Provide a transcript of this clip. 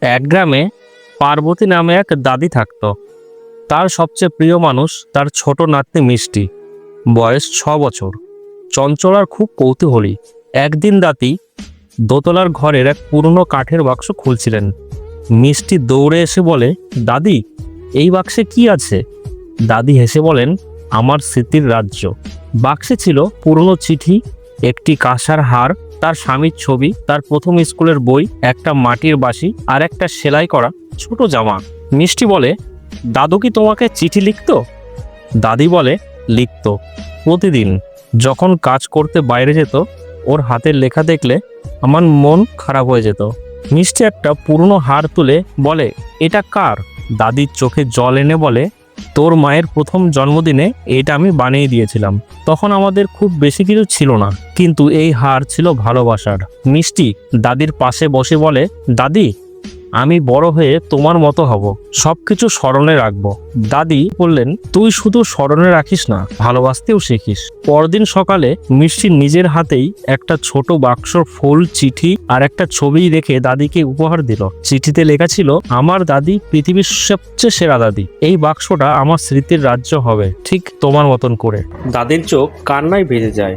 এক গ্রামে পার্বতী নামে এক দাদি থাকত। তার সবচেয়ে প্রিয় মানুষ তার ছোট নাতনি মিষ্টি। বয়স ছ বছর। চঞ্চল আর খুব কৌতূহলী। একদিন দাতি দোতলার ঘরের এক পুরনো কাঠের বাক্স খুলছিলেন। মিষ্টি দৌড়ে এসে বলে, দাদি, এই বাক্সে কি আছে? দাদি হেসে বলেন, আমার স্মৃতির রাজ্য। বাক্সে ছিল পুরনো চিঠি, একটি কাঁসার হার তার স্বামীর ছবি, তার প্রথম স্কুলের বই, একটা মাটির বাঁশি আর একটা সেলাই করা ছোট জামা। মিষ্টি বলে, দাদু কি তোমাকে চিঠি লিখতো? দাদি বলে, লিখতো। প্রতিদিন যখন কাজ করতে বাইরে যেত, ওর হাতের লেখা দেখলে আমার মন খারাপ হয়ে যেত। মিষ্টি একটা পুরনো হার তুলে বলে, এটা কার? দাদির চোখে জল এনে বলে তোর মায়ের প্রথম জন্মদিনে এটা আমি বানিয়ে দিয়েছিলাম। তখন আমাদের খুব বেশি কিছু ছিল না, কিন্তু এই হার ছিল ভালোবাসার। মিষ্টি দাদির পাশে বসে বলে, দাদি আমি বড় হয়ে তোমার মতো হব। সবকিছু স্মরণে রাখব। দাদি বললেন, তুই শুধু স্মরণে রাখিস না, ভালোবাসতেও শিখিস। পরদিন সকালে মিষ্টি নিজের হাতেই একটা ছোট বাক্সর ফুল, চিঠি আর একটা ছবি রেখে দাদিকে উপহার দিল। চিঠিতে লেখা ছিল, আমার দাদি পৃথিবীর সবচেয়ে সেরা দাদি। এই বাক্সটা আমার স্মৃতির রাজ্য হবে, ঠিক তোমার মতন করে। দাদির চোখ কান্নায় ভেজে যায়।